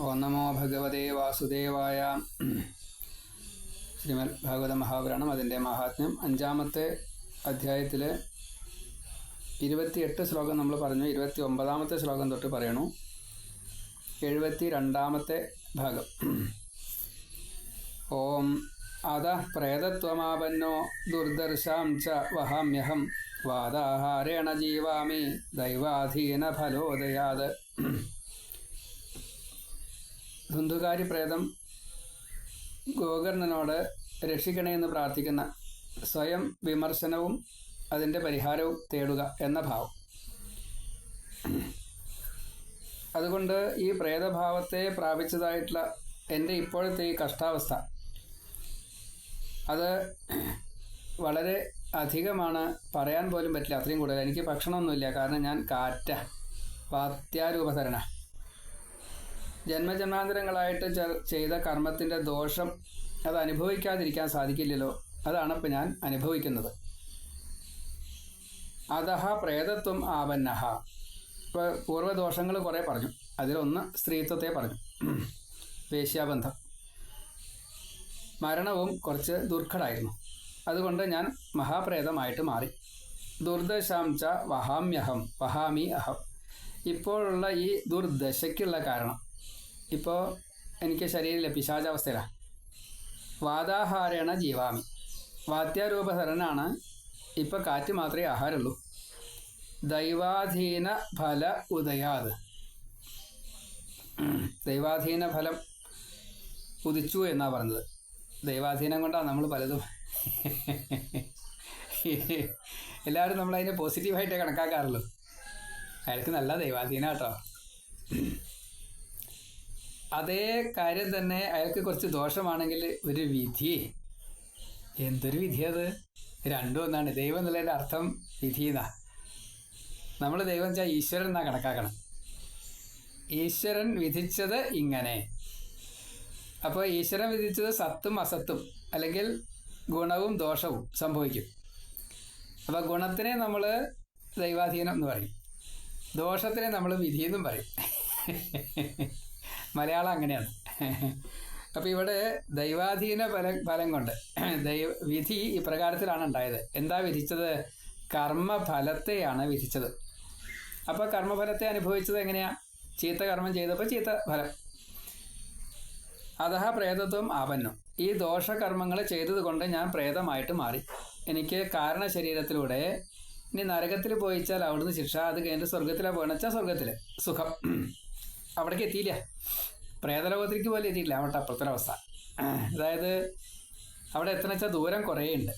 ഓം നമോ ഭഗവതേ വാസുദേവായ. ശ്രീമദ് ഭാഗവത മഹാപുരാണം അതിന്റെ മഹാത്മ്യം. അഞ്ചാമത്തെ അധ്യായത്തിൽ ഇരുപത്തിയെട്ട് ശ്ലോകം നമ്മൾ പറഞ്ഞു. ഇരുപത്തി ഒമ്പതാമത്തെ ശ്ലോകം തൊട്ട് പറയണു. എഴുപത്തി രണ്ടാമത്തെ ഭാഗം. ഓം അത പ്രേതത്വമാപന്നോ ദുർദർശാം ച വഹാമ്യഹം വാദാഹാരേണ ജീവാമി ദൈവാധീന ഫലോദയാത് ധുന്ധുകാരി പ്രേതം ഗോകർണനോട് രക്ഷിക്കണമെന്ന് പ്രാർത്ഥിക്കുന്ന സ്വയം വിമർശനവും അതിന്റെ പരിഹാരവും തേടുക എന്ന ഭാവം. അതുകൊണ്ട് ഈ പ്രേതഭാവത്തെ പ്രാപിച്ചതായിട്ടുള്ള എന്റെ ഇപ്പോഴത്തെ ഈ കഷ്ടാവസ്ഥ അത് വളരെ അധികമാണ് പറയാൻ പോലും പറ്റില്ല. അത്രയും കൂടുതൽ. എനിക്ക് ഭക്ഷണമൊന്നുമില്ല. കാരണം ഞാൻ കാറ്റ വാത്യാരൂപധരണ ജന്മജന്മാന്തരങ്ങളായിട്ട് ചെയ്ത കർമ്മത്തിന്റെ ദോഷം അത് അനുഭവിക്കാതിരിക്കാൻ സാധിക്കില്ലല്ലോ. അതാണ് ഇപ്പം ഞാൻ അനുഭവിക്കുന്നത്. അതഹ പ്രേതത്വം ആപന്നഹ ഇപ്പോൾ പൂർവദോഷങ്ങൾ കുറേ പറഞ്ഞു. അതിലൊന്ന് സ്ത്രീത്വത്തെ പറഞ്ഞു. വേശ്യാബന്ധം. മരണവും കുറച്ച് ദുർഘടായിരുന്നു. അതുകൊണ്ട് ഞാൻ മഹാപ്രേതമായിട്ട് മാറി. ദുർദശാം ച വഹാമ്യഹം വഹാമി അഹം. ഇപ്പോഴുള്ള ഈ ദുർദശയ്ക്കുള്ള കാരണം ഇപ്പോൾ എനിക്ക് ശരീരത്തിലെ പിശാചാവസ്ഥയിലാണ് വാതാഹാരേണ ജീവാമി. വാത്യാരൂപധരനാണ് ഇപ്പോൾ കാറ്റ് മാത്രമേ ആഹാരമുള്ളൂ. ദൈവാധീന ഫല ഉദയാത്. ദൈവാധീന ഫലം ഉദിച്ചു എന്നാണ് പറഞ്ഞത്. ദൈവാധീനം കൊണ്ടാണ് നമ്മൾ പലതും. എല്ലാവരും നമ്മളതിനെ പോസിറ്റീവായിട്ടേ കണക്കാക്കാറുള്ളൂ. അയാൾക്ക് നല്ല ദൈവാധീന കേട്ടോ. അതേ കാര്യം തന്നെ അയാൾക്ക് കുറച്ച് ദോഷമാണെങ്കിൽ ഒരു വിധി. എന്തൊരു വിധി അത്? രണ്ടും ഒന്നാണ്. ദൈവം എന്നുള്ളതിന്റെ അർത്ഥം വിധി എന്നാ. നമ്മൾ ദൈവം വെച്ചാൽ ഈശ്വരൻ എന്നാ കണക്കാക്കണം. ഈശ്വരൻ വിധിച്ചത് ഇങ്ങനെ. അപ്പോൾ ഈശ്വരൻ വിധിച്ചത് സത്തും അസത്തും അല്ലെങ്കിൽ ഗുണവും ദോഷവും സംഭവിക്കും. അപ്പോൾ ഗുണത്തിനെ നമ്മൾ ദൈവാധീനം എന്ന് പറയും. ദോഷത്തിനെ നമ്മൾ വിധി എന്നും പറയും. മലയാളം അങ്ങനെയാണ്. അപ്പോൾ ഇവിടെ ദൈവാധീന ഫലം ഫലം കൊണ്ട് ദൈവ വിധി ഇപ്രകാരത്തിലാണ് ഉണ്ടായത്. എന്താ വിധിച്ചത്? കർമ്മഫലത്തെയാണ് വിധിച്ചത്. അപ്പോൾ കർമ്മഫലത്തെ അനുഭവിച്ചത് എങ്ങനെയാ? ചീത്ത കർമ്മം ചെയ്തപ്പോൾ ചീത്ത ഫലം. അതഹ പ്രേതത്വം ആപന്നു ഈ ദോഷകർമ്മങ്ങൾ ചെയ്തതുകൊണ്ട് ഞാൻ പ്രേതമായിട്ട് മാറി. എനിക്ക് കാരണ ശരീരത്തിലൂടെ ഇനി നരകത്തിൽ പോയിച്ചാൽ അവിടുന്ന് ശിക്ഷ അത് കഴിഞ്ഞിട്ട് സ്വർഗത്തിലാണ് പോകണമെച്ചാൽ സ്വർഗത്തിൽ സുഖം. അവിടേക്ക് എത്തിയില്ല. പ്രേതലോകത്തിലേക്ക് പോലും എത്തിയില്ല. അവിടെ അപ്പുറത്തെ അവസ്ഥ. അതായത് അവിടെ എത്തണമെച്ചാൽ ദൂരം കുറേ ഉണ്ട്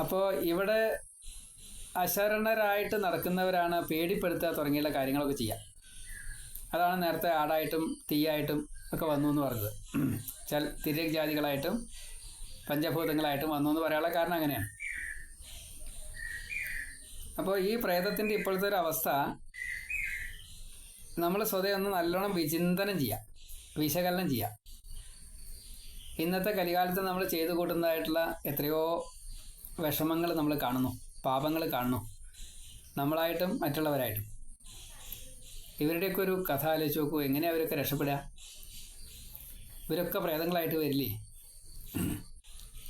അപ്പോൾ ഇവിടെ അശരണരായിട്ട് നടക്കുന്നവരാണ് പേടിപ്പെടുത്തുക തുടങ്ങിയുള്ള കാര്യങ്ങളൊക്കെ ചെയ്യുക അതാണ് നേരത്തെ ആടായിട്ടും തീയായിട്ടും ഒക്കെ വന്നു എന്ന് പറഞ്ഞത്. ചൽ തിരക് ജാതികളായിട്ടും പഞ്ചഭൂതങ്ങളായിട്ടും വന്നു എന്ന് പറയാനുള്ള കാരണം അങ്ങനെയാണ്. അപ്പോൾ ഈ പ്രേതത്തിന്റെ ഇപ്പോഴത്തെ ഒരു അവസ്ഥ നമ്മൾ സ്വതേ ഒന്ന് നല്ലോണം വിചിന്തനം ചെയ്യാം. വിശകലനം ചെയ്യാം. ഇന്നത്തെ കലികാലത്ത് നമ്മൾ ചെയ്തു കൂട്ടുന്നതായിട്ടുള്ള എത്രയോ വിഷമങ്ങൾ നമ്മൾ കാണുന്നു. പാപങ്ങൾ കാണുന്നു. നമ്മളായിട്ടും മറ്റുള്ളവരായിട്ടും. ഇവരുടെയൊക്കെ ഒരു കഥ ആലോചിച്ച് നോക്കൂ. എങ്ങനെയാണ് അവരൊക്കെ രക്ഷപ്പെടുക? ഇവരൊക്കെ പ്രേതങ്ങളായിട്ട് വരില്ലേ?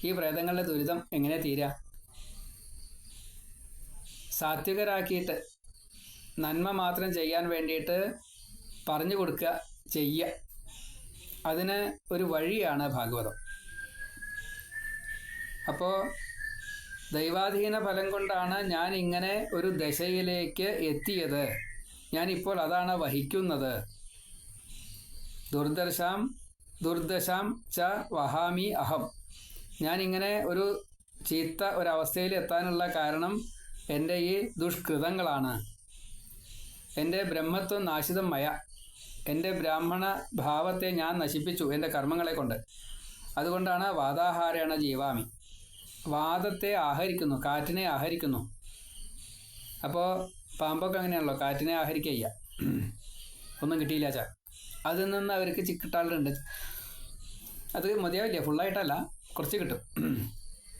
ഈ പ്രേതങ്ങളുടെ ദുരിതം എങ്ങനെ തീരുക സാത്വികരാക്കിയിട്ട് നന്മ മാത്രം ചെയ്യാൻ വേണ്ടിയിട്ട് പറഞ്ഞു കൊടുക്കുക ചെയ്യുക. അതിന് ഒരു വഴിയാണ് ഭാഗവതം. അപ്പോൾ ദൈവാധീന ഫലം കൊണ്ടാണ് ഞാൻ ഇങ്ങനെ ഒരു ദശയിലേക്ക് എത്തിയത്. ഞാനിപ്പോൾ അതാണ് വഹിക്കുന്നത്. ദുർദർശാം ദുർദശാം ച വഹാമി അഹം. ഞാനിങ്ങനെ ഒരു ചീത്ത ഒരവസ്ഥയിൽ എത്താനുള്ള കാരണം എന്റെ ഈ ദുഷ്കൃതങ്ങളാണ്. എന്റെ ബ്രഹ്മത്വം നാശിതം മയ എന്റെ ബ്രാഹ്മണ ഭാവത്തെ ഞാൻ നശിപ്പിച്ചു എന്റെ കർമ്മങ്ങളെ കൊണ്ട്. അതുകൊണ്ടാണ് വാതാഹാരേണ ജീവാമി. വാദത്തെ ആഹരിക്കുന്നു കാറ്റിനെ ആഹരിക്കുന്നു. അപ്പോൾ പാമ്പൊക്കെ അങ്ങനെയാണല്ലോ കാറ്റിനെ ആഹരിക്കുക ഒന്നും കിട്ടിയില്ല ചാ. അതിൽ നിന്ന് അവർക്ക് ചിക്കിട്ടാളുണ്ട്. അത് മതിയാവില്ല? ഫുള്ളായിട്ടല്ല കുറച്ച് കിട്ടും.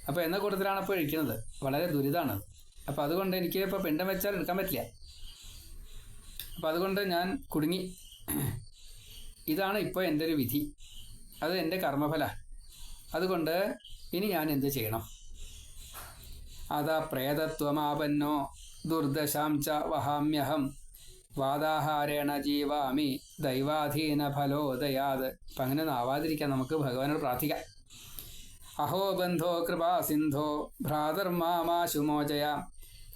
അപ്പോൾ എന്ന കൂട്ടത്തിലാണ് ഇപ്പോൾ ഇരിക്കുന്നത്. വളരെ ദുരിതമാണ് അപ്പോൾ അതുകൊണ്ട് എനിക്ക് ഇപ്പോൾ പിണ്ടം വെച്ചാൽ എടുക്കാൻ പറ്റില്ല. അപ്പോൾ അതുകൊണ്ട് ഞാൻ കുടുങ്ങി. ഇതാണ് ഇപ്പോൾ എന്റെ ഒരു വിധി. അത് എന്റെ കർമ്മഫല. അതുകൊണ്ട് ഇനി ഞാൻ എന്ത് ചെയ്യണം? അതാ പ്രേതത്വമാപന്നോ ദുർദശാം ച വഹാമ്യഹം വാദാഹാരേണ ജീവാമി ദൈവാധീന ഫലോദയാത് അപ്പം അങ്ങനെ ആവാതിരിക്കാം നമുക്ക് ഭഗവാനോട് പ്രാർത്ഥിക്കാം. അഹോ ബന്ധോ കൃപാസിന്ധോ ഭ്രാതർമാമാശു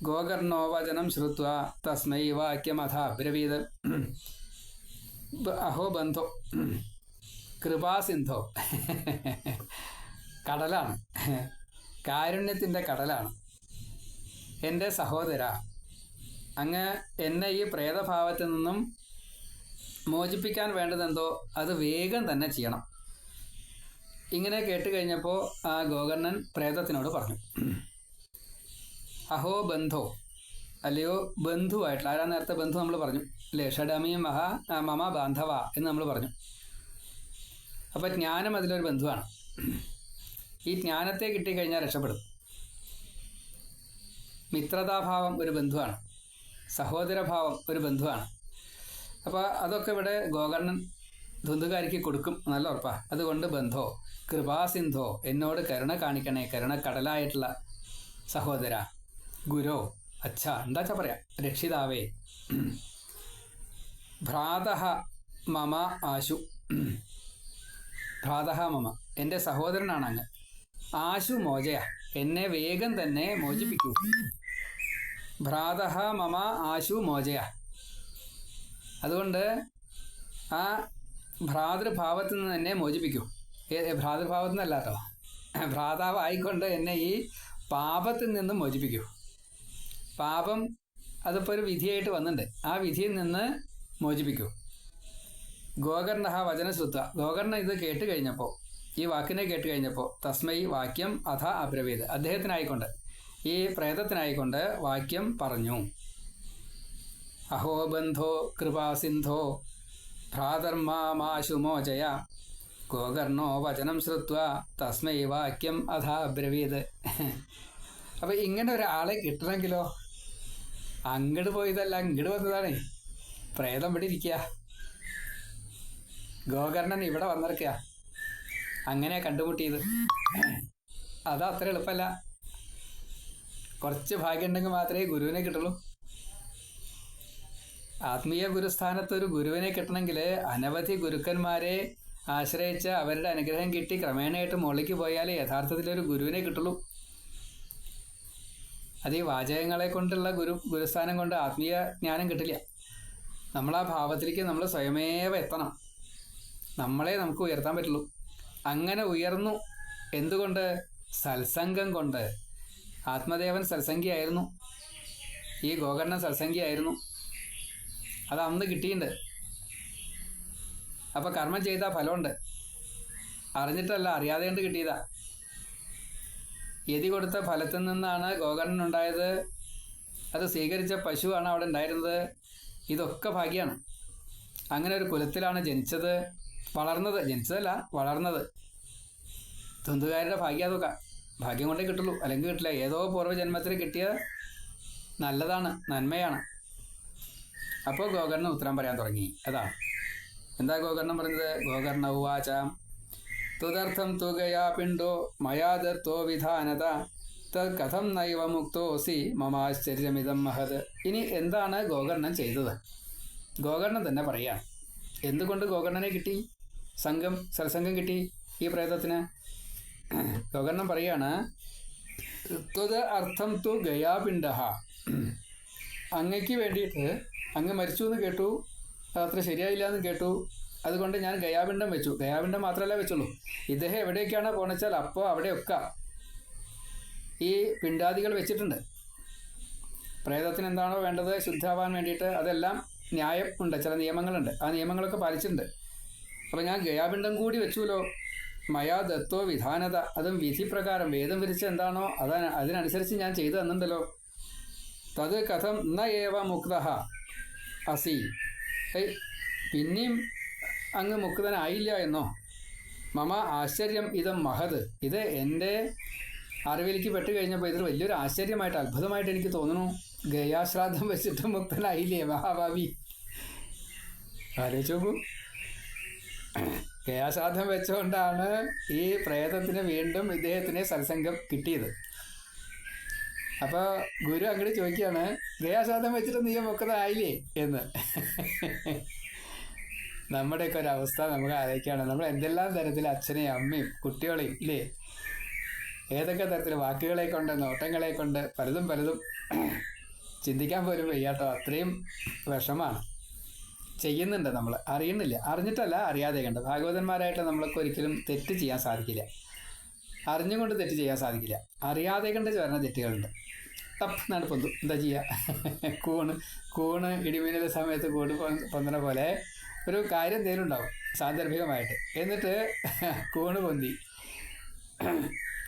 ഗോകർണോ വചനം ശ്രുത്വ. തസ്മൈ വാക്യമഥാബ്രവീത് അഹോ ബന്ധോ. കൃപാസിന്ധോ. കടലാണ്. കാരുണ്യത്തിന്റെ കടലാണ്. എന്റെ സഹോദര അങ്ങ് എന്നെ ഈ പ്രേതഭാവത്തിൽ നിന്നും മോചിപ്പിക്കാൻ വേണ്ടതെന്തോ അത് വേഗം തന്നെ ചെയ്യണം. ഇങ്ങനെ കേട്ട് കഴിഞ്ഞപ്പോൾ ആ ഗോകർണൻ പ്രേതത്തിനോട് പറഞ്ഞു. അഹോ ബന്ധോ. അല്ലയോ ബന്ധുവായിട്ടുള്ള. ആരാ നേരത്തെ ബന്ധു നമ്മൾ പറഞ്ഞു? അല്ലേ? ഷഡമി മഹ മമ ബാന്ധവ എന്ന് നമ്മൾ പറഞ്ഞു. അപ്പോൾ ജ്ഞാനം അതിലൊരു ബന്ധുവാണ്. ഈ ജ്ഞാനത്തെ കിട്ടിക്കഴിഞ്ഞാൽ രക്ഷപ്പെടും. മിത്രതാഭാവം ഒരു ബന്ധുവാണ്. സഹോദരഭാവം ഒരു ബന്ധുവാണ്. അപ്പോൾ അതൊക്കെ ഇവിടെ ഗോകർണൻ ധുന്തുകാരിക്ക് കൊടുക്കും. നല്ല ഉറപ്പാ. അതുകൊണ്ട് ബന്ധോ കൃപാസിന്ധോ എന്നോട് കരുണ കാണിക്കണേ കരുണ കടലായിട്ടുള്ള സഹോദര. ഗുരോ അച്ഛ എന്താച്ചാ പറയാ? രക്ഷിതാവേ. ഭ്രാതഃ മമ ആശു. ഭ്രാത മമ. എന്റെ സഹോദരനാണ് അങ്ങ് ആശു മോചയ എന്നെ വേഗം തന്നെ മോചിപ്പിക്കൂ. ഭ്രാതഃ മമ ആശു മോചയ അതുകൊണ്ട് ആ ഭ്രാതൃഭാവത്തിൽ നിന്ന് എന്നെ മോചിപ്പിക്കൂ. ഭ്രാതൃഭാവത്തിൽ നിന്നല്ല കേട്ടോ ഭ്രാതാവ് ആയിക്കൊണ്ട് എന്നെ ഈ പാപത്തിൽ നിന്നും മോചിപ്പിക്കൂ. പാപം അതിപ്പോൾ ഒരു വിധിയായിട്ട് വന്നിട്ടുണ്ട് ആ വിധിയിൽ നിന്ന് മോചിപ്പിക്കൂ. ഗോകർണ വചന വചനശ്രുത്വ ഗോകർണ ഇത് കേട്ട് കഴിഞ്ഞപ്പോൾ ഈ വാക്കിനെ കേട്ട് കഴിഞ്ഞപ്പോൾ തസ്മൈ വാക്യം അഥ അബ്രവീത്. അദ്ദേഹത്തിനായിക്കൊണ്ട് ഈ പ്രേതത്തിനായിക്കൊണ്ട് വാക്യം പറഞ്ഞു. അഹോബന്ധോ കൃപാസിന്ധോ ഭ്രാതർമാശുമോചയ ഗോകർണോ വചനം ശ്രുത്വ തസ്മൈ വാക്യം അഥ അബ്രവീത്. അപ്പം ഇങ്ങനെ ഒരാളെ കിട്ടണമെങ്കിലോ? അങ്ങോട്ട് പോയതല്ല ഇങ്ങോട്ട് വന്നതാണ്. പ്രേതം ഇവിടെ ഇരിക്കുക ഗോകർണൻ ഇവിടെ വന്നിറക്കുക അങ്ങനെ കണ്ടുമുട്ടിയത്. അത് അത്ര എളുപ്പമല്ല കുറച്ച് ഭാഗ്യം ഉണ്ടെങ്കിൽ മാത്രമേ ഗുരുവിനെ കിട്ടുള്ളൂ. ആത്മീയ ഗുരുസ്ഥാനത്ത് ഒരു ഗുരുവിനെ കിട്ടണമെങ്കിൽ അനവധി ഗുരുക്കന്മാരെ ആശ്രയിച്ച് അവരുടെ അനുഗ്രഹം കിട്ടി ക്രമേണയായിട്ട് മുകളിലേക്ക് പോയാലേ യഥാർത്ഥത്തിൽ ഒരു ഗുരുവിനെ കിട്ടുള്ളൂ. അത് ഈ വാചകങ്ങളെ കൊണ്ടുള്ള ഗുരു ഗുരുസ്ഥാനം കൊണ്ട് ആത്മീയ ജ്ഞാനം കിട്ടില്ല. നമ്മൾ ആ ഭാവത്തിലേക്ക് നമ്മൾ സ്വയമേവ എത്തണം. നമ്മളെ നമുക്ക് ഉയർത്താൻ പറ്റുള്ളൂ. അങ്ങനെ ഉയർന്നു എന്തുകൊണ്ട്? സത്സംഗം കൊണ്ട്. ആത്മദേവൻ സത്സംഗിയായിരുന്നു. ഈ ഗോകർണൻ സത്സംഗിയായിരുന്നു. അത് അന്ന് കിട്ടിയിട്ടുണ്ട് അപ്പോൾ കർമ്മം ചെയ്താൽ ഫലമുണ്ട്. അറിഞ്ഞിട്ടല്ല അറിയാതെ കൊണ്ട് കിട്ടിയതാ. യതി കൊടുത്ത ഫലത്തിൽ നിന്നാണ് ഗോകർണൻ ഉണ്ടായത് അത് സ്വീകരിച്ച പശുവാണ് അവിടെ ഉണ്ടായിരുന്നത്. ഇതൊക്കെ ഭാഗ്യമാണ് അങ്ങനെ ഒരു കുലത്തിലാണ് ജനിച്ചത്. വളർന്നത്. ജനിച്ചതല്ല വളർന്നത്. തുന്തുകാരുടെ ഭാഗ്യം അതൊക്കെ. ഭാഗ്യം കൊണ്ടേ കിട്ടുള്ളൂ. അല്ലെങ്കിൽ കിട്ടില്ല. ഏതോ പൂർവജന്മത്തിൽ കിട്ടിയ നല്ലതാണ് നന്മയാണ്. അപ്പോൾ ഗോകർണൻ ഉത്തരം പറയാൻ തുടങ്ങി. അതാ. എന്താ ഗോകർണം പറഞ്ഞത്? ഗോകർണ ഉവാച. തുതർത്ഥം തുകയാ പിണ്ടോ മയാദത്തോ വിധാനത. തത് കഥം നൈവ മുക്തോസി. മമാശ്ചര്യമിതം മഹത്. ഇനി എന്താണ് ഗോകർണൻ ചെയ്തത്? ഗോകർണൻ തന്നെ പറയാം. എന്തുകൊണ്ട് ഗോകർണനെ കിട്ടി? സംഘം സത്സംഗം കിട്ടി ഈ പ്രേതത്തിന്? ഗോകർണൻ പറയാണ് ത്വത് അർത്ഥം തു ഗയാപിണ്ഡ അങ്ങയ്ക്ക് വേണ്ടിയിട്ട് അങ്ങ് മരിച്ചു എന്ന് കേട്ടു. അത്ര ശരിയായില്ല എന്ന് കേട്ടു. അതുകൊണ്ട് ഞാൻ ഗയാപിണ്ഡം വെച്ചു. ഗയാപിണ്ഡം മാത്രമല്ല വെച്ചുള്ളൂ. ഇദ്ദേഹം എവിടേക്കാണ് പോണെച്ചാൽ അപ്പോൾ അവിടെയൊക്കെ ഈ പിണ്ടാദികൾ വെച്ചിട്ടുണ്ട്. പ്രേതത്തിന് എന്താണോ വേണ്ടത് ശുദ്ധാവാൻ വേണ്ടിയിട്ട് അതെല്ലാം ന്യായം ഉണ്ട്. ചില നിയമങ്ങളുണ്ട്. ആ നിയമങ്ങളൊക്കെ പാലിച്ചിട്ടുണ്ട്. അപ്പോൾ ഞാൻ ഗയാപിണ്ഡം കൂടി വെച്ചുല്ലോ മയാ ദത്തോ വിധാനത. അതും വിധി പ്രകാരം വേദം വിരിച്ച് എന്താണോ അത അതിനനുസരിച്ച് ഞാൻ ചെയ്തു തന്നുണ്ടല്ലോ തത് കഥം ന ഏവ മുക്ത അസി. പിന്നെയും അങ്ങ് മുക്തനായില്ല എന്നോ? മമ ആശ്ചര്യം ഇതം മഹത് ഇത് എന്റെ അറിവിലേക്ക് പെട്ട് കഴിഞ്ഞപ്പോൾ ഇതൊരു വലിയൊരു ആശ്ചര്യമായിട്ട് അത്ഭുതമായിട്ട് എനിക്ക് തോന്നുന്നു. ഗയാശ്രാദ്ധം വെച്ചിട്ട് മുക്തനായില്ലേ മഹാഭാവി? ആലോചിച്ച് നോക്കൂ. ഗയാസാധം വെച്ചുകൊണ്ടാണ് ഈ പ്രേതത്തിന് വീണ്ടും ഇദ്ദേഹത്തിന് സത്സംഗം കിട്ടിയത്. അപ്പോൾ ഗുരു അങ്ങോട്ട് ചോദിക്കുകയാണ് ഗയാശ്രാദ്ധം വെച്ചിട്ട് നീ മുക്കതായില്ലേ എന്ന്? നമ്മുടെയൊക്കെ ഒരു അവസ്ഥ നമുക്ക് ആലോചിക്കുകയാണ്. നമ്മൾ എന്തെല്ലാം തരത്തിൽ അച്ഛനെയും അമ്മയും കുട്ടികളെയും ഇല്ലേ? ഏതൊക്കെ തരത്തിൽ വാക്കുകളെ കൊണ്ട് നോട്ടങ്ങളെ കൊണ്ട് പലതും പലതും ചിന്തിക്കാൻ പോലും വയ്യാട്ടോ അത്രയും വിഷമാണ്. ചെയ്യുന്നുണ്ട് നമ്മൾ. അറിയുന്നില്ല. അറിഞ്ഞിട്ടല്ല അറിയാതെ കണ്ട്. ഭാഗവതന്മാരായിട്ട് നമ്മൾക്ക് ഒരിക്കലും തെറ്റ് ചെയ്യാൻ സാധിക്കില്ല. അറിഞ്ഞുകൊണ്ട് തെറ്റ് ചെയ്യാൻ സാധിക്കില്ല. അറിയാതെ കണ്ട് ചേർന്ന തെറ്റുകളുണ്ട്. തപ്പ് എന്നാണ് എന്താ ചെയ്യുക കൂണ് കൂണ് ഇടിമിന്നൽ സമയത്ത് കൂട് പൊന്ന പോലെ ഒരു കാര്യം ഉണ്ടാവും സാന്ദർഭികമായിട്ട്. എന്നിട്ട് കൂണ് പൊന്തി.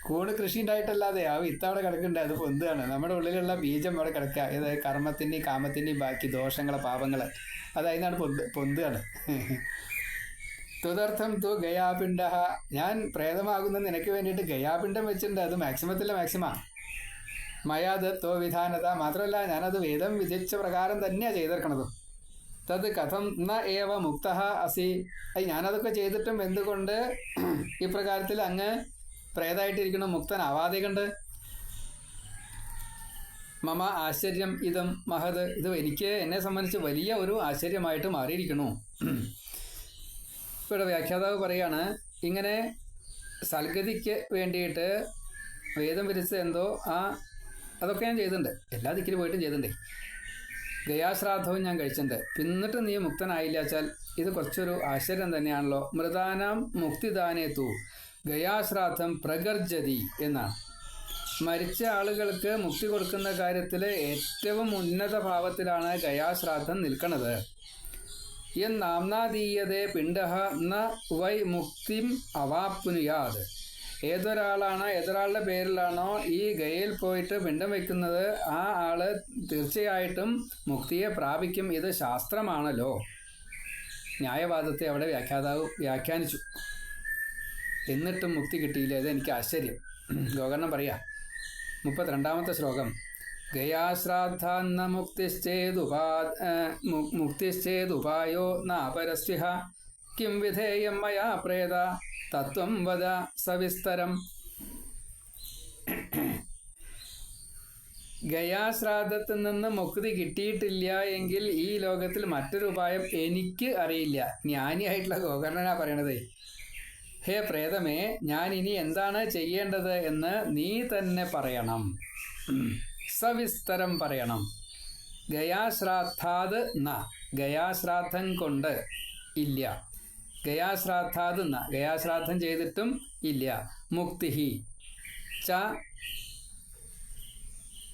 കൂണ് കൃഷി ഉണ്ടായിട്ടല്ലാതെ ആ വിത്ത് അവിടെ കിടക്കുന്നുണ്ട് അത് പൊന്തുകയാണ്. നമ്മുടെ ഉള്ളിലുള്ള ബീജം അവിടെ കിടക്കുക. ഇത് കർമ്മത്തിന്റെയും കാമത്തിന്റെയും ബാക്കി ദോഷങ്ങളെ പാപങ്ങൾ അത് അതിനാണ് പൊന്ത് പൊന്തുകയാണ്. തുതർത്ഥം തു ഗയാപിണ്ഡ. ഞാൻ പ്രേതമാകുന്ന നിനക്ക് വേണ്ടിയിട്ട് ഗയാപിണ്ഡം വെച്ചിട്ടുണ്ട്. അത് മാക്സിമത്തിലെ മാക്സിമ. മയാത് തോ വിധാനത. മാത്രമല്ല ഞാനത് വേദം വിധിച്ച പ്രകാരം തന്നെയാണ് ചെയ്തെടുക്കണത് തത് കഥം ന ഏവ മുക്ത അസി. അത് ഞാനതൊക്കെ ചെയ്തിട്ടും എന്തുകൊണ്ട് ഇപ്രകാരത്തിൽ അങ്ങ് പ്രേതായിട്ടിരിക്കണം മുക്തനാവാതെ കണ്ട് മമ ആശ്ചര്യം ഇതം മഹത്. ഇത് എനിക്ക് എന്നെ സംബന്ധിച്ച് വലിയ ഒരു ആശ്ചര്യമായിട്ട് മാറിയിരിക്കണു ഇവിടെ വ്യാഖ്യാതാവ് പറയാണ് ഇങ്ങനെ സൽഗതിക്ക് വേണ്ടിയിട്ട് വേദം വിരിച്ചത് എന്തോ? ആ അതൊക്കെ ഞാൻ ചെയ്തിട്ടുണ്ട്. എല്ലാ ദിക്കിലും പോയിട്ടും ചെയ്തിട്ടുണ്ടേ. ഗയാശ്രാദ്ധവും ഞാൻ കഴിച്ചിട്ടുണ്ട്. പിന്നിട്ട് നീ മുക്തനായില്ല വെച്ചാൽ ഇത് കുറച്ചൊരു ആശ്ചര്യം തന്നെയാണല്ലോ. മൃതാനാം മുക്തിദാനേത്തു ഗയാശ്രാദ്ധം പ്രഗർജതി എന്നാണ്. മരിച്ച ആളുകൾക്ക് മുക്തി കൊടുക്കുന്ന കാര്യത്തിൽ ഏറ്റവും ഉന്നത ഭാവത്തിലാണ് ഗയാശ്രാദ്ധം നിൽക്കുന്നത് എന്നാംനാദീയതേ പിണ്ഡ ന വൈ മുക്തിം അവാപ്നുയാത്. ഏതൊരാളാണ് ഏതൊരാളുടെ പേരിലാണോ ഈ ഗയയിൽ പോയിട്ട് പിണ്ടം വെക്കുന്നത് ആ ആൾ തീർച്ചയായിട്ടും മുക്തിയെ പ്രാപിക്കും. ഇത് ശാസ്ത്രമാണല്ലോ. ന്യായവാദത്തെ അവിടെ വ്യാഖ്യാതാവ് വ്യാഖ്യാനിച്ചു. എന്നിട്ടും മുക്തി കിട്ടിയില്ല. ഇത് എനിക്ക് ആശ്ചര്യം. ഗോകർണം പറയാ. മുപ്പത്തിരണ്ടാമത്തെ ശ്ലോകം. ഗയാശ്രാദ്ധാന്ന മുക്തിശ്ചേതുപാ മുക്തിശ്ചേതുപായോ നാപരസ്വിഹ കിം വിധേയം മയാ പ്രേത തത്വം വദ സവിസ്തരം ഗയാശ്രാദ്ധത്തിൽ നിന്ന് മുക്തി കിട്ടിയിട്ടില്ല എങ്കിൽ ഈ ലോകത്തിൽ മറ്റൊരു ഉപായം എനിക്ക് അറിയില്ല. ജ്ഞാനിയായിട്ടുള്ള ഗോകർണനാ പറയണത്. ഹേ പ്രേതമേ ഞാൻ ഇനി എന്താണ് ചെയ്യേണ്ടത് എന്ന് നീ തന്നെ പറയണം. സവിസ്തരം പറയണം. ഗയാശ്രാദ്ധാത് ന. ഗയാശ്രാദ്ധം കൊണ്ട് ഇല്ല. ഗയാശ്രാദ്ധാത് ന ഗയാശ്രാദ്ധം ചെയ്തിട്ടും ഇല്ല. മുക്തിഹി. ച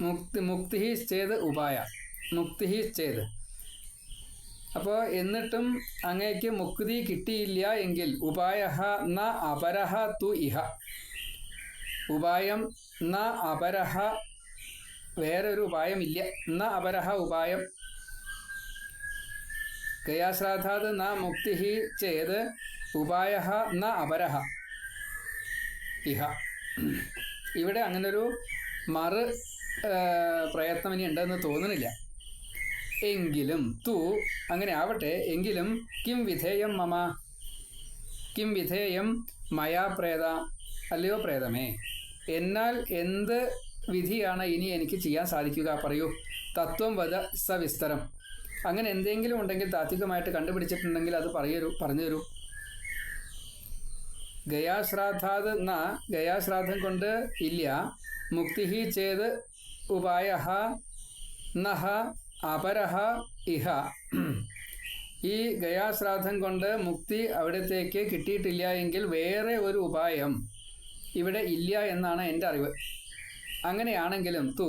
മുക്തി മുക്തിഹി ചെയ്ത് ഉപായ. മുക്തിഹി ചെയ്ത്. അപ്പോൾ എന്നിട്ടും അങ്ങേക്ക് മുക്തി കിട്ടിയില്ല എങ്കിൽ ഉപായ ന അപരഹ തു ഇഹ. ഉപായം ന അപരഹ വേറൊരു ഉപായമില്ല. ന അപരഹ ഉപായം ഗയാശ്രാദ്ധാത് ന മുക്തി ചേത് ഉപായ ന അപരഹ. ഇഹ. ഇവിടെ അങ്ങനൊരു മറ് പ്രയത്നം ഇനി ഉണ്ടെന്ന് തോന്നുന്നില്ല. എങ്കിലും തു അങ്ങനെ ആവട്ടെ എങ്കിലും കിം വിധേയം മമ? കിം വിധേയം മയാ പ്രേത? അല്ലയോ പ്രേതമേ? എന്നാൽ എന്ത് വിധിയാണ് ഇനി എനിക്ക് ചെയ്യാൻ സാധിക്കുക? പറയൂ. തത്വം വധ സവിസ്തരം. അങ്ങനെ എന്തെങ്കിലും ഉണ്ടെങ്കിൽ താത്വികമായിട്ട് കണ്ടുപിടിച്ചിട്ടുണ്ടെങ്കിൽ അത് പറയൂ പറഞ്ഞു തരൂ ഗയാശ്രാദ്ധാത് ന ഗയാശ്രാദ്ധം കൊണ്ട് ഇല്ല. മുക്തി ചേത് ഉപായ നഹ അപരഹ ഇഹ. ഈ ഗയാശ്രാദ്ധം കൊണ്ട് മുക്തി അവിടത്തേക്ക് കിട്ടിയിട്ടില്ല എങ്കിൽ വേറെ ഒരു ഉപായം ഇവിടെ ഇല്ല എന്നാണ് എന്റെ അറിവ്. അങ്ങനെയാണെങ്കിലും തു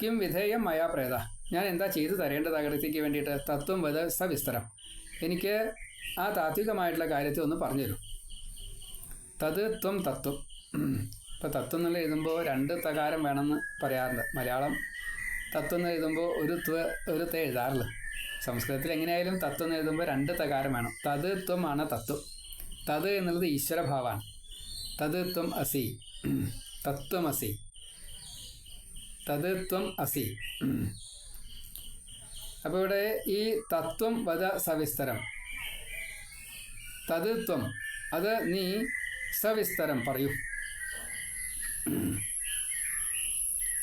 കിം വിധേയം മയാ പ്രേത ഞാൻ എന്താ ചെയ്തു തരേണ്ടത് അകടത്തേക്ക് വേണ്ടിയിട്ട്? തത്വം വ്യവസ്ഥ സവിസ്തരം. എനിക്ക് ആ താത്വികമായിട്ടുള്ള കാര്യത്തെ ഒന്ന് പറഞ്ഞു തരും തത് ത്വം തത്വം. ഇപ്പോൾ തത്വം എന്നുള്ള എഴുതുമ്പോൾ രണ്ട് തകാരം വേണമെന്ന് പറയാറുണ്ട് മലയാളം. തത്വം എന്ന് എഴുതുമ്പോൾ ഒരു ത്വ ഒരു ത എഴുതാറുള്ളത് സംസ്കൃതത്തിൽ എങ്ങനെയായാലും തത്വം എന്ന് എഴുതുമ്പോൾ രണ്ട് തകാരം വേണം. തത് ആണ് തത്വം. തത് എന്നുള്ളത് ഈശ്വരഭാവമാണ്. തത് ത്വം അസി. തത്വം അസി. തത് ത്വം അസി. അപ്പോൾ ഇവിടെ ഈ തത്വം വധ സവിസ്തരം. തത്വം ത്വം അത് നീ സവിസ്തരം പറയൂ.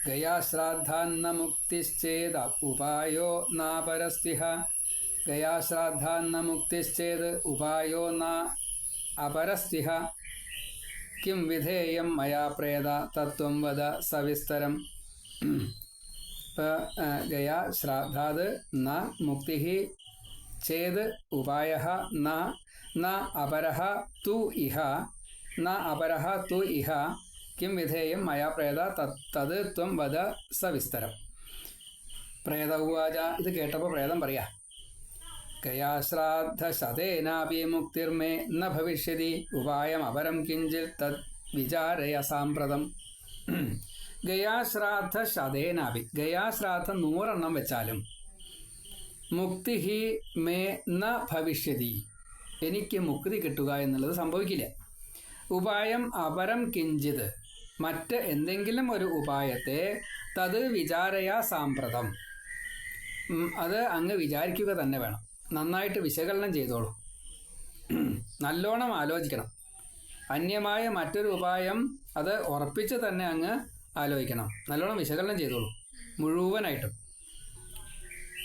ഗയാശ്രാദ്ധാന്ന മുക്തിശ്ചേത് ഉപായോ നാപരസ്തിഹ ഗയാശ്രാദ്ധാന്ന മുക്തിശ്ചേത് ഉപായോ ന അപരസ്തിഹ. കിം വിധേയം മയാ പ്രേത തത്വം വദ സവിസ്തരം. ഗയാ ശ്രാദ്ധാത് ന മുക്തി ചേത് ഉപായ ന ന അപരഃ തു ഇഹ ന അപരഃ തു ഇഹ കിം വിധേയം മയാ പ്രേത തത് തത് ത്വം വദ സവിസ്തരം പ്രേത ഉവാച ഇത് കേട്ടപ്പോൾ പ്രേതം പറയാ ഗയാശ്രാദ്ധശതേനാപി മുക്തിർമേ ന ഭവിഷ്യതി ഉപായം അപരം കിഞ്ചിൽ തത് വിചാരയ സാമ്പ്രതം. ഗയാശ്രാദ്ധ ശതേനാപി ഗയാശ്രാദ്ധം നൂറെണ്ണം വെച്ചാലും മുക്തി ഹി മേ ന ഭവിഷ്യതി. എനിക്ക് മുക്തി കിട്ടുക എന്നുള്ളത് സംഭവിക്കില്ല. ഉപായം അപരം കിഞ്ചിത്. മറ്റ് എന്തെങ്കിലും ഒരു ഉപായത്തെ തത് വിചാരയാ സാമ്പ്രതം. അത് അങ്ങ് വിചാരിക്കുക തന്നെ വേണം. നന്നായിട്ട് വിശകലനം ചെയ്തോളൂ. നല്ലോണം ആലോചിക്കണം. അന്യമായ മറ്റൊരു ഉപായം അത് ഉറപ്പിച്ച് തന്നെ അങ്ങ് ആലോചിക്കണം. നല്ലോണം വിശകലനം ചെയ്തോളൂ. മുഴുവനായിട്ടും.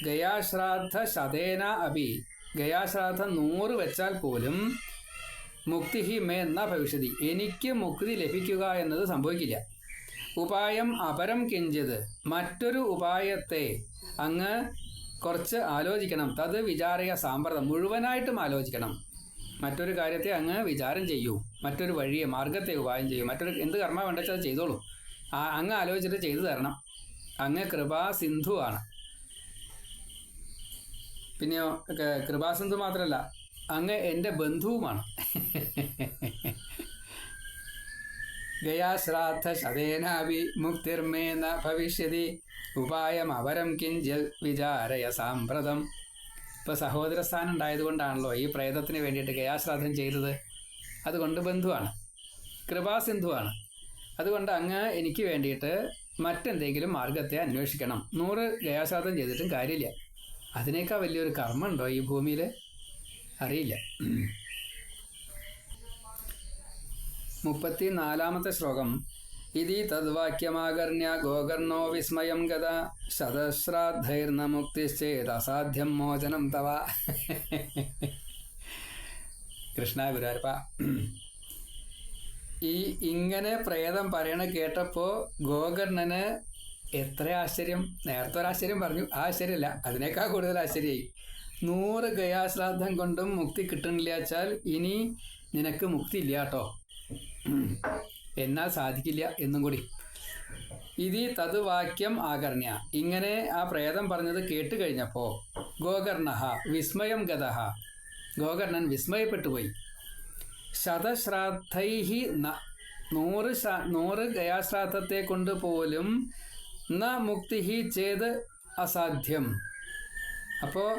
ഗയാശ്രാദ്ധ ശതേന അഭി ഗയാശ്രാദ്ധ നൂറ് വെച്ചാൽ പോലും മുക്തി ഹി മേ എന്ന ഭവിഷ്യതി. എനിക്ക് മുക്തി ലഭിക്കുക എന്നത് സംഭവിക്കില്ല. ഉപായം അപരം കിഞ്ചത്. മറ്റൊരു ഉപായത്തെ അങ്ങ് കുറച്ച് ആലോചിക്കണം. തത് വിചാരയ സാമ്പ്രദം മുഴുവനായിട്ടും ആലോചിക്കണം. മറ്റൊരു കാര്യത്തെ അങ്ങ് വിചാരം ചെയ്യൂ. മറ്റൊരു വഴിയെ മാർഗത്തെ ഉപായം ചെയ്യൂ. മറ്റൊരു എന്ത് കർമ്മ വേണ്ടത് ചെയ്തോളൂ. അങ്ങ് ആലോചിച്ചിട്ട് ചെയ്തു തരണം. അങ്ങ് കൃപാസിന്ധുവാണ് പിന്നെയോ കൃപാസിന്ധു മാത്രമല്ല അങ്ങ് എന്റെ ബന്ധുവുമാണ്. ഗയാശ്രാദ്ധ ശതേനാവി മുക്തിർമേന ഭവിഷ്യതി. ഉപായം അവരം കിഞ്ചൽ വിചാരയ സാമ്പ്രതം. ഇപ്പോൾ സഹോദരസ്ഥാനം ഉണ്ടായതുകൊണ്ടാണല്ലോ ഈ പ്രേതത്തിന് വേണ്ടിയിട്ട് ഗയാശ്രാദ്ധം ചെയ്തത്. അതുകൊണ്ട് ബന്ധുവാണ്. കൃപാസിന്ധുവാണ് അതുകൊണ്ട് അങ്ങ് എനിക്ക് വേണ്ടിയിട്ട് മറ്റെന്തെങ്കിലും മാർഗത്തെ അന്വേഷിക്കണം. നൂറ് ഗയാശ്രാദ്ധം ചെയ്തിട്ടും കാര്യമില്ല. അതിനേക്കാൾ വലിയൊരു കർമ്മമുണ്ടോ ഈ ഭൂമിയിൽ അറിയില്ല. മുപ്പത്തി നാലാമത്തെ ശ്ലോകം. ഇതി തദ്വാക്യമാകർണ്യ ഗോകർണോ വിസ്മയം ഗത ശതശ്രാദ്ധൈർന മുക്തിശ്ചേത് അസാധ്യം മോചനം തവ. കൃഷ്ണ ഗുരുവായൂരപ്പ. ഈ ഇങ്ങനെ പ്രേതം പറയണ കേട്ടപ്പോൾ ഗോകർണന് എത്ര ആശ്ചര്യം. നേരത്തെ ഒരു ആശ്ചര്യം പറഞ്ഞു. ആ ആശ്ചര്യമല്ല അതിനേക്കാൾ കൂടുതൽ ആശ്ചര്യമായി. നൂറ് ഗയാശ്രാദ്ധം കൊണ്ടും മുക്തി കിട്ടണില്ല വെച്ചാൽ ഇനി നിനക്ക് മുക്തി ഇല്ല കേട്ടോ. എന്നാൽ സാധിക്കില്ല എന്നും കൂടി. ഇതി തത് വാക്യം ആകർണ്യ. ഇങ്ങനെ ആ പ്രേതം പറഞ്ഞത് കേട്ട് കഴിഞ്ഞപ്പോൾ ഗോകർണ വിസ്മയം ഗതഹ. ഗോകർണൻ വിസ്മയപ്പെട്ടുപോയി ശതശ്രാദ്ധൈഹി ന. നൂറ് നൂറ് ഗയാശ്രാദ്ധത്തെ കൊണ്ട് പോലും ന മുക്തിഹി ചേത് അസാധ്യം. അപ്പോൾ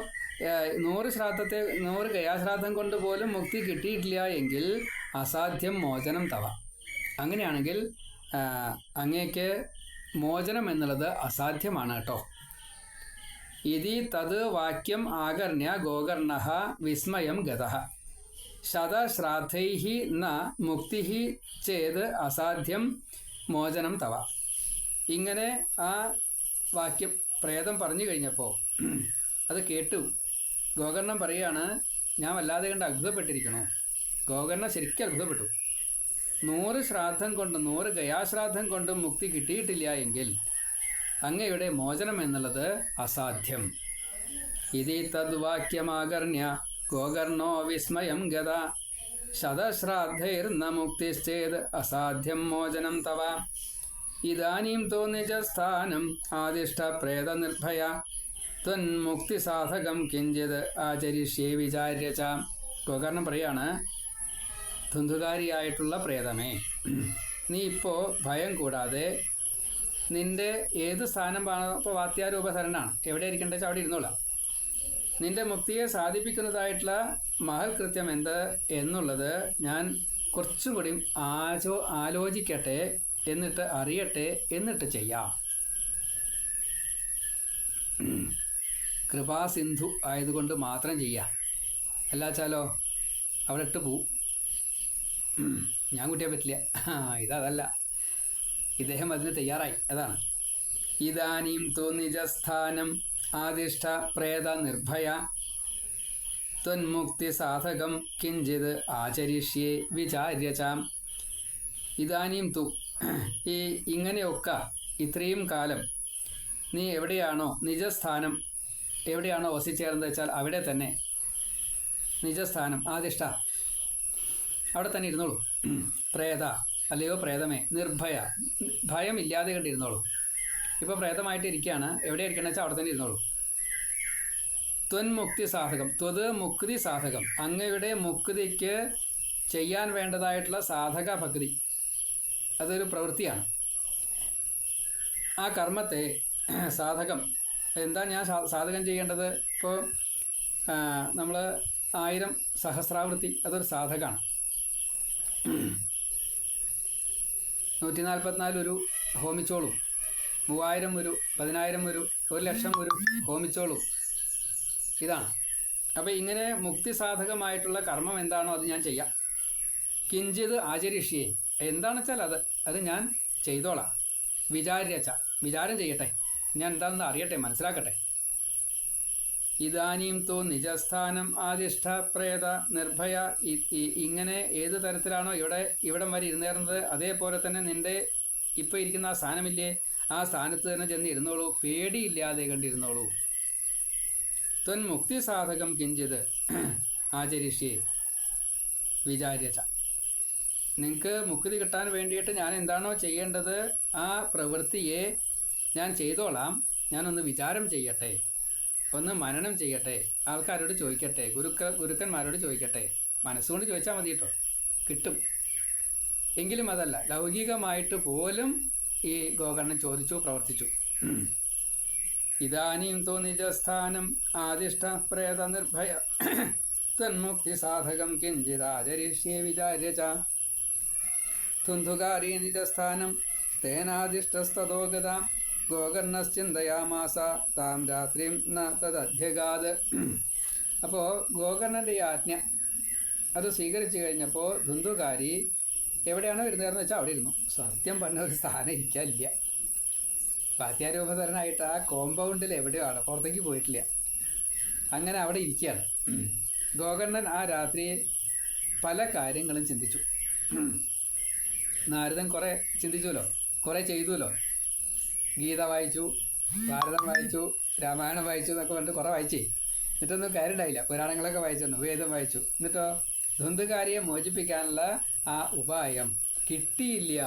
നൂറ് ശ്രാദ്ധത്തെ നൂറ് ഗയാശ്രാദ്ധം കൊണ്ട് പോലും മുക്തി കിട്ടിയിട്ടില്ല എങ്കിൽ അസാധ്യം മോചനം തവ. അങ്ങനെയാണെങ്കിൽ അങ്ങേക്ക് മോചനം എന്നുള്ളത് അസാധ്യമാണ് കേട്ടോ. ഇതി തത് വാക്യം ആകർണ്യ ഗോകർണ വിസ്മയം ഗതഃ. ശതശ്രാദ്ധൈ ന മുക്തി ചേത് അസാധ്യം മോചനം തവ. ഇങ്ങനെ ആ വാക്യം പ്രേതം പറഞ്ഞു കഴിഞ്ഞപ്പോൾ അത് കേട്ടു. ഗോകർണം പറയുകയാണ് ഞാൻ വല്ലാതെ കണ്ട് അത്ഭുതപ്പെട്ടിരിക്കണോ. ഗോകർണം ശരിക്കും അത്ഭുതപ്പെട്ടു. നൂറ് ശ്രാദ്ധം കൊണ്ട് നൂറ് ഗയാശ്രാദ്ധം കൊണ്ടും മുക്തി കിട്ടിയിട്ടില്ല എങ്കിൽ അങ്ങയുടെ മോചനം എന്നുള്ളത് അസാധ്യം. ഇതി തദ്വാക്യമാകർണ്യ ഗോകർണോ വിസ്മയം ഗത ശതശ്രാദ്ധൈർന്ന മുക്തിശ്ചേത് അസാധ്യം മോചനം തവ ഇതാനീം തോ നിജസ്ഥാനം ആദിഷ്ട പ്രേത നിർഭയ ത്വന്മുക്തി സാധകം കിഞ്ചിത് ആചരിഷ്യേ വിചാര്യ ച ഗോകർണം പറയാണ് ധുന്ധുകാരിയായിട്ടുള്ള പ്രേതമേ നീ ഇപ്പോൾ ഭയം കൂടാതെ നിന്റെ ഏത് സ്ഥാനം ഇപ്പോൾ വാത്യാരൂപധരനാണ് എവിടെ ഇരിക്കേണ്ടത്? വെച്ചാൽ അവിടെ ഇരുന്നോളാം. നിന്റെ മുക്തിയെ സാധിപ്പിക്കുന്നതായിട്ടുള്ള മഹൽ കൃത്യം എന്ത് എന്നുള്ളത് ഞാൻ കുറച്ചും കൂടി ആചോ ആലോചിക്കട്ടെ എന്നിട്ട് അറിയട്ടെ എന്നിട്ട് ചെയ്യാം. കൃപാസിന്ധു ആയതുകൊണ്ട് മാത്രം ചെയ്യാം. അല്ലാച്ചാലോ അവിടെ ഇട്ട് പോവും. ഞാൻ കുട്ടിയാൻ പറ്റില്ല. ഇതല്ല ഇദ്ദേഹം അതിന് തയ്യാറായി. അതാണ്. ഇതാനീം തോന്നിജസ്ഥാനം നിജസ്ഥാനം ആദിഷ്ട പ്രേത നിർഭയ. ത്വന്മുക്തി സാധകം കിഞ്ചിത് ആചരിഷ്യേ വിചാര്യ ചാം. ഇതാനീം തു ഈ ഇങ്ങനെയൊക്കെ ഇത്രയും കാലം നീ എവിടെയാണോ നിജസ്ഥാനം എവിടെയാണോ വസിച്ചേർന്നത് വെച്ചാൽ അവിടെ തന്നെ നിജസ്ഥാനം ആദിഷ്ട. അവിടെ തന്നെ ഇരുന്നോളൂ. പ്രേത അല്ലയോ പ്രേതമേ നിർഭയ. ഭയമില്ലാതെ കണ്ടിരുന്നോളൂ. ഇപ്പോൾ പ്രേതമായിട്ട് ഇരിക്കുകയാണ് എവിടെ ഇരിക്കണം വെച്ചാൽ അവിടെ തന്നെ ഇരുന്നോളൂ. ത്വൻമുക്തി സാധകം. ത്വത് മുക്തി സാധകം. അങ്ങയുടെ മുക്തിക്ക് ചെയ്യാൻ വേണ്ടതായിട്ടുള്ള സാധക ഭക്തി. അതൊരു പ്രവൃത്തിയാണ്. ആ കർമ്മത്തെ സാധകം. എന്താ ഞാൻ സാധകം ചെയ്യേണ്ടത്? ഇപ്പോൾ നമ്മൾ ആയിരം സഹസ്രാവൃത്തി അതൊരു സാധകമാണ് നൂറ്റി നാൽപ്പത്തിനാല് ഒരു ഹോമിച്ചോളൂ. മൂവായിരം ഒരു പതിനായിരം ഒരു ഒരു ലക്ഷം ഒരു ഹോമിച്ചോളൂ ഇതാണ്. അപ്പോൾ ഇങ്ങനെ മുക്തി സാധകമായിട്ടുള്ള കർമ്മം എന്താണോ അത് ഞാൻ ചെയ്യാം. കിഞ്ചിത് ആചരിഷ്യേ. എന്താണെന്ന് വെച്ചാൽ അത് അത് ഞാൻ ചെയ്തോളാം. വിചാരിച്ച വിചാരം ചെയ്യട്ടെ. ഞാൻ എന്താണെന്ന് അറിയട്ടെ മനസ്സിലാക്കട്ടെ. ഇതാനീം തോ നിജസ്ഥാനം ആദിഷ്ഠ പ്രേത നിർഭയ. ഇങ്ങനെ ഏത് തരത്തിലാണോ ഇവിടെ ഇവിടം വരെ ഇരുന്നേറുന്നത് അതേപോലെ തന്നെ നിന്റെ ഇപ്പോൾ ഇരിക്കുന്ന ആ സ്ഥാനമില്ലേ? ആ സ്ഥാനത്ത് തന്നെ ചെന്ന് ഇരുന്നോളൂ പേടിയില്ലാതെ കണ്ടിരുന്നോളൂ. ത്വൻ മുക്തി സാധകം കിഞ്ചിത് ആചരിഷ്യേ വിചാര്യച്ച. നിങ്ങൾക്ക് മുക്തി കിട്ടാൻ വേണ്ടിയിട്ട് ഞാൻ എന്താണോ ചെയ്യേണ്ടത് ആ പ്രവൃത്തിയെ ഞാൻ ചെയ്തോളാം. ഞാനൊന്ന് വിചാരം ചെയ്യട്ടെ. ഒന്ന് മനനം ചെയ്യട്ടെ. ആൾക്കാരോട് ചോദിക്കട്ടെ. ഗുരുക്ക ഗുരുക്കന്മാരോട് ചോദിക്കട്ടെ. മനസ്സുകൊണ്ട് ചോദിച്ചാൽ മതി കിട്ടും. എങ്കിലും അതല്ല. ലൗകികമായിട്ട് പോലും ഈ ഗോകർണൻ ചോദിച്ചു പ്രവർത്തിച്ചു. ഇതാനീം തോ നിജസ്ഥാനം ആദിഷ്ട പ്രേത നിർഭയ തന്മുക്തി സാധകം കിഞ്ചിതാചരിഷ്യേ വിചാര്യ ച. തുന്ധുകാരി നിജസ്ഥാനം തേനാദിഷ്ടസ്തോ ഗോകർണശ്ചിന്തയാമാസ താം രാത്രിം ന തദ്ധ്യഗാത്. അപ്പോൾ ഗോകർണന്റെ ആജ്ഞ അത് സ്വീകരിച്ചു കഴിഞ്ഞപ്പോൾ ധുന്ധുകാരി എവിടെയാണോ എന്ന് വെച്ചാൽ അവിടെ ഇരുന്നു. സത്യം പറഞ്ഞ ഒരു സ്ഥാനം ഇരിക്കാനില്ല. വാത്യാരൂപധരനായിട്ട് ആ കോമ്പൗണ്ടിൽ എവിടെയാണ് പുറത്തേക്ക് പോയിട്ടില്ല. അങ്ങനെ അവിടെ ഇരിക്കുകയാണ്. ഗോകർണൻ ആ രാത്രി പല കാര്യങ്ങളും ചിന്തിച്ചു. നാരദൻ കുറേ ചിന്തിച്ചുവല്ലോ. കുറേ ചെയ്തുവല്ലോ. ഗീത വായിച്ചു ഭാരതം വായിച്ചു രാമായണം വായിച്ചു എന്നൊക്കെ പറഞ്ഞിട്ട് കുറേ വായിച്ചേ. എന്നിട്ടൊന്നും കാര്യമുണ്ടായില്ല. പുരാണങ്ങളൊക്കെ വായിച്ചു വേദം വായിച്ചു. എന്നിട്ടോ? ധുന്ധുകാരിയെ മോചിപ്പിക്കാനുള്ള ആ ഉപായം കിട്ടിയില്ല.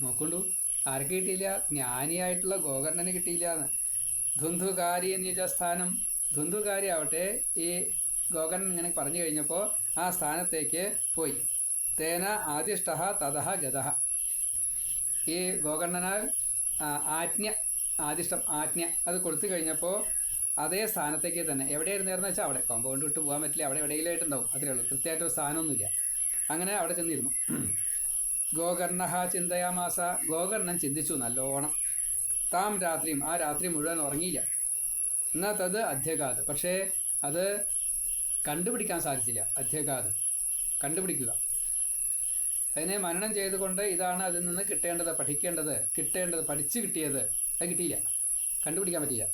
നോക്കുള്ളൂ ആർക്ക് കിട്ടിയില്ല? ജ്ഞാനിയായിട്ടുള്ള ഗോകർണന് കിട്ടിയില്ല എന്ന് ധുന്ധുകാരി നിജസ്ഥാനം ധുന്ധുകാരി ആവട്ടെ ഈ ഗോകർണൻ ഇങ്ങനെ പറഞ്ഞു കഴിഞ്ഞപ്പോൾ ആ സ്ഥാനത്തേക്ക് പോയി. തേന ആദിഷ്ട തതഹ ഗതഹ ഈ ഗോകർണനാൽ ആജ്ഞ ആദിഷ്ടം ആജ്ഞ അത് കൊടുത്തു കഴിഞ്ഞപ്പോൾ അതേ സ്ഥാനത്തേക്ക് തന്നെ. എവിടെയായിരുന്നു എന്ന് വെച്ചാൽ അവിടെ. കോമ്പൗണ്ട് വിട്ട് പോകാൻ പറ്റില്ല. അവിടെ എവിടെയെങ്കിലായിട്ടുണ്ടാവും അത്രേ ഉള്ളൂ. കൃത്യമായിട്ടൊരു സ്ഥാനമൊന്നുമില്ല. അങ്ങനെ അവിടെ ചെന്നിരുന്നു. ഗോകർണ ചിന്തയാമാസ. ഗോകർണൻ ചിന്തിച്ചു നല്ലോണം. താം രാത്രിയും ആ രാത്രി മുഴുവൻ ഉറങ്ങിയില്ല. എന്നാൽ തത് അധ്യകാത് പക്ഷേ അത് കണ്ടുപിടിക്കാൻ സാധിച്ചില്ല. അധ്യകാത് കണ്ടുപിടിക്കുക. അതിനെ മനനം ചെയ്തുകൊണ്ട് ഇതാണ് അതിൽ നിന്ന് കിട്ടേണ്ടത് പഠിക്കേണ്ടത് കിട്ടേണ്ടത് പഠിച്ചു കിട്ടിയത്. അത് കിട്ടിയില്ല. കണ്ടുപിടിക്കാൻ പറ്റിയില്ല.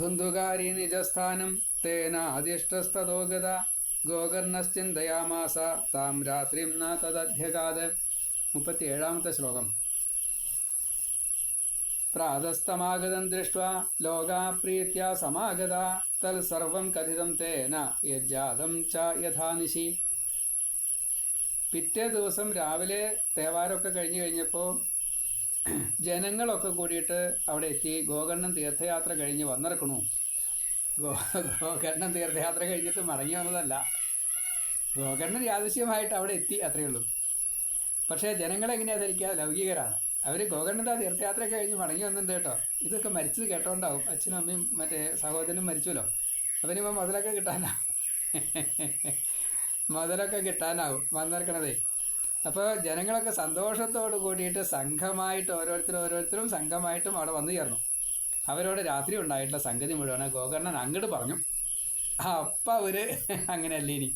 ധുന്ധുകാരി നിജസ്ഥാനം തേന അധിഷ്ഠസ്തോഗത ഗോകർണശ്ചിന്തയാമാസ. താം രാത്രിം ന തദധ്യഗാത് മുപ്പത്തി ഏഴാമത്തെ ശ്ലോകം. പ്രാതസ്തമാഗതം ദൃഷ്ട്വാ. ലോകാപ്രീത്യ സമാഗത. തൽ സർവം കഥിതം തേന യജ്ജാതം ച യഥാനിശി പിറ്റേ ദിവസം രാവിലെ തേവാരമൊക്കെ കഴിഞ്ഞു കഴിഞ്ഞപ്പോൾ ജനങ്ങളൊക്കെ കൂടിയിട്ട് അവിടെ എത്തി. ഗോകർണൻ തീർത്ഥയാത്ര കഴിഞ്ഞ് വന്നിറക്കണു. ഗോകർണൻ തീർത്ഥയാത്ര കഴിഞ്ഞിട്ട് മടങ്ങി വന്നതല്ല. ഗോകർണൻ യാദൃശ്യമായിട്ട് അവിടെ എത്തി അത്രയേ ഉള്ളൂ. പക്ഷേ ജനങ്ങളെങ്ങനെയാ ധരിക്കുക ലൗകികരാണ്. അവർ ഗോകർണന്റെ തീർത്ഥയാത്ര കഴിഞ്ഞ് മടങ്ങി വന്നിട്ടുണ്ട് കേട്ടോ. ഇതൊക്കെ മരിച്ചത് കേട്ടോണ്ടാവും. അച്ഛനും അമ്മയും മറ്റേ സഹോദരനും മരിച്ചുവല്ലോ അവനിപ്പോൾ മുതലൊക്കെ കിട്ടാനാ. മുതലൊക്കെ കിട്ടാനാവും. വന്നിറക്കണതേ അപ്പോൾ ജനങ്ങളൊക്കെ സന്തോഷത്തോട് കൂടിയിട്ട് സംഘമായിട്ട് ഓരോരുത്തരും ഓരോരുത്തരും സംഘമായിട്ടും അവിടെ വന്നു ചേർന്നു. അവരോട് രാത്രി ഉണ്ടായിട്ടുള്ള സംഗതി മുഴുവൻ ഗോകർണൻ അങ്ങോട്ട് പറഞ്ഞു. അപ്പ അവർ അങ്ങനെയല്ലേ ഇനി?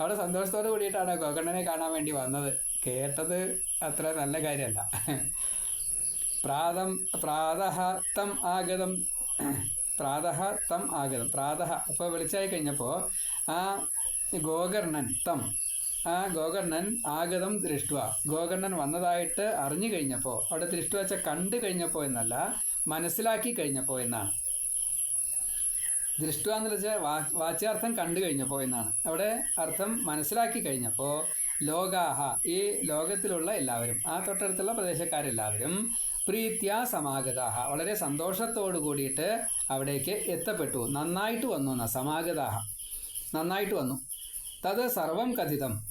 അവിടെ സന്തോഷത്തോട് കൂടിയിട്ടാണ് ഗോകർണനെ കാണാൻ വേണ്ടി വന്നത്. കേട്ടത് അത്ര നല്ല കാര്യമല്ല പ്രാതം പ്രാതഃ തം ആഗതം പ്രാതഃ തം ആഗതം പ്രാതഃ അപ്പോൾ വെളിച്ചായി കഴിഞ്ഞപ്പോൾ ആ ഗോകർണൻ തം ആ ഗോകർണൻ ആഗതം ദൃഷ്ടുവ. ഗോകർണൻ വന്നതായിട്ട് അറിഞ്ഞു കഴിഞ്ഞപ്പോൾ അവിടെ ദൃഷ്ടുവച്ച കണ്ടു കഴിഞ്ഞപ്പോൾ എന്നല്ല മനസ്സിലാക്കി കഴിഞ്ഞപ്പോൾ എന്നാണ്? ദൃഷ്ട എന്ന് വെച്ചാൽ വാ വാച്യാർത്ഥം കണ്ടു കഴിഞ്ഞപ്പോൾ എന്നാണ്. അവിടെ അർത്ഥം മനസ്സിലാക്കി കഴിഞ്ഞപ്പോൾ ലോകാഹ ഈ ലോകത്തിലുള്ള എല്ലാവരും ആ തൊട്ടടുത്തുള്ള പ്രദേശക്കാരെല്ലാവരും പ്രീത്യ സമാഗതാഹ വളരെ സന്തോഷത്തോടു കൂടിയിട്ട് അവിടേക്ക് എത്തപ്പെട്ടു. നന്നായിട്ട് വന്നു എന്നാ സമാഗതാഹ. നന്നായിട്ട് വന്നു. തത് സർവം കഥിതം.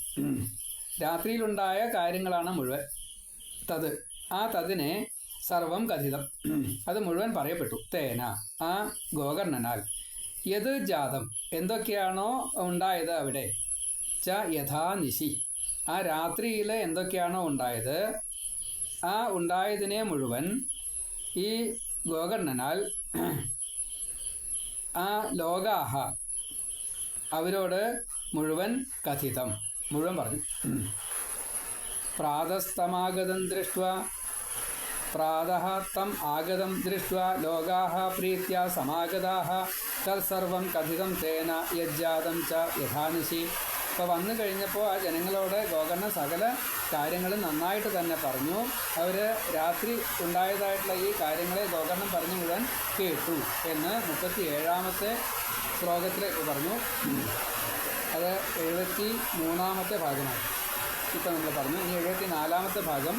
രാത്രിയിലുണ്ടായ കാര്യങ്ങളാണ് മുഴുവൻ. തത്. ആ തതിനെ സർവം കഥിതം. അത് മുഴുവൻ പറയപ്പെട്ടു. തേന ആ ഗോകർണനാൽ. യത് ജാതം. എന്തൊക്കെയാണോ ഉണ്ടായത് അവിടെ? ച യഥാനിശി ആ രാത്രിയിൽ എന്തൊക്കെയാണോ ഉണ്ടായത്? ആ ഉണ്ടായതിനെ മുഴുവൻ ഈ ഗോകർണനാൽ ആ ലോകാഹ അവരോട് മുഴുവൻ കഥിതം. മുഴുവൻ പറഞ്ഞു. പ്രാതസ്തമാഗതം ദൃഷ്ട പ്രാതः തം ആഗതം ദൃഷ്ട ലോകാः പ്രീത്യ സമാഗതാः തത്സർവം കഥിതം തേന യജ്ജാതം ച യഥാനിശി. അപ്പോൾ വന്നു കഴിഞ്ഞപ്പോൾ ആ ജനങ്ങളോട് ഗോകർണ സകല കാര്യങ്ങളും നന്നായിട്ട് തന്നെ പറഞ്ഞു. അവർ രാത്രി ഉണ്ടായതായിട്ടുള്ള ഈ കാര്യങ്ങളെ ഗോകർണം പറഞ്ഞു മുഴുവൻ കേട്ടു എന്ന് മുപ്പത്തി ഏഴാമത്തെ ശ്ലോകത്തിൽ പറഞ്ഞു. അത് എഴുപത്തി മൂന്നാമത്തെ ഭാഗമാണ്. ഇപ്പം നമ്മൾ പറഞ്ഞു. ഇനി എഴുപത്തി നാലാമത്തെ ഭാഗം.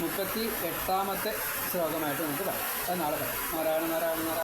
മുപ്പത്തി എട്ടാമത്തെ ശ്ലോകമായിട്ട് നമുക്ക് പറയാം. അത് നാളെ പറയാം. നാരായണ നാരായണ നാരായണ.